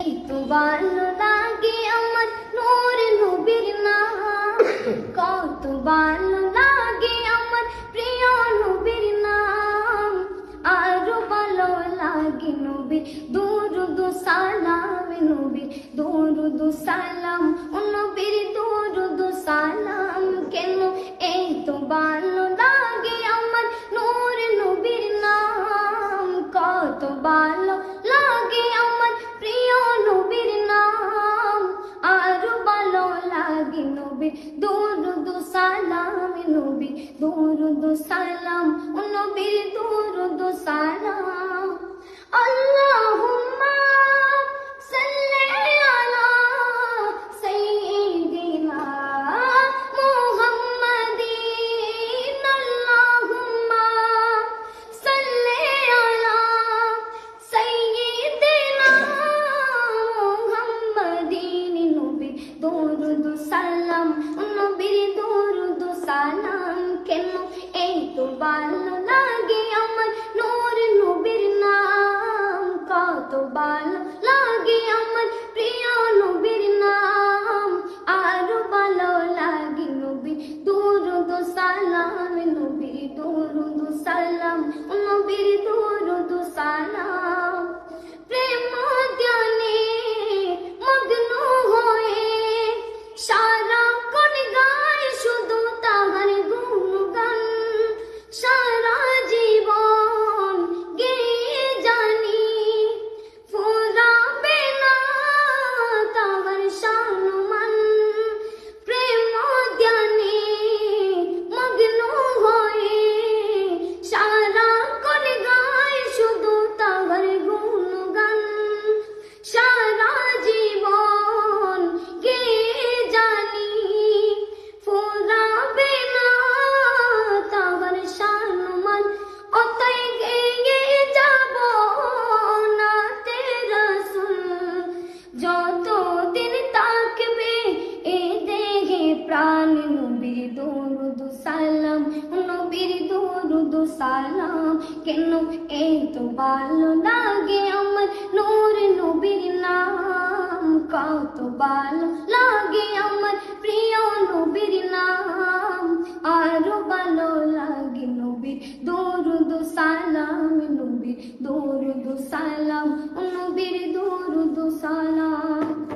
তো ভালো লাগে আমার নূর নবীর নাম কত ভালো লাগে আমার প্রিয় নবীর নাম। আরও ভালো লাগে নবীর দুরুদ সালাম, নবীর দুরুদ সালাম, ও নবীর দুরুদ সালাম। কেন এই তো ভালো লাগে আমার নূর নবীর নাম? কত ভালো লাগে নবীর দুরুদ সালাম নবী দুরুদ সালাম নবীর দুরুদ সালাম। দরুদ সালাম, নবীর দরুদ সালাম কেন? এই তো ভালো লাগে আমার নূর নবীর নাম, কত ভালো লাগে আমার প্রিয় নবীর গো সালাম। কেন এই তো ভালো লাগে আমার নূর নবীর নাম? কাউ তো ভালো লাগে আমার প্রিয় নবীর নাম। আরও ভালো লাগে নবীর দৌরুদ সালাম, নবীর দৌরুদ সালাম, নবীর দৌরুদ সালাম।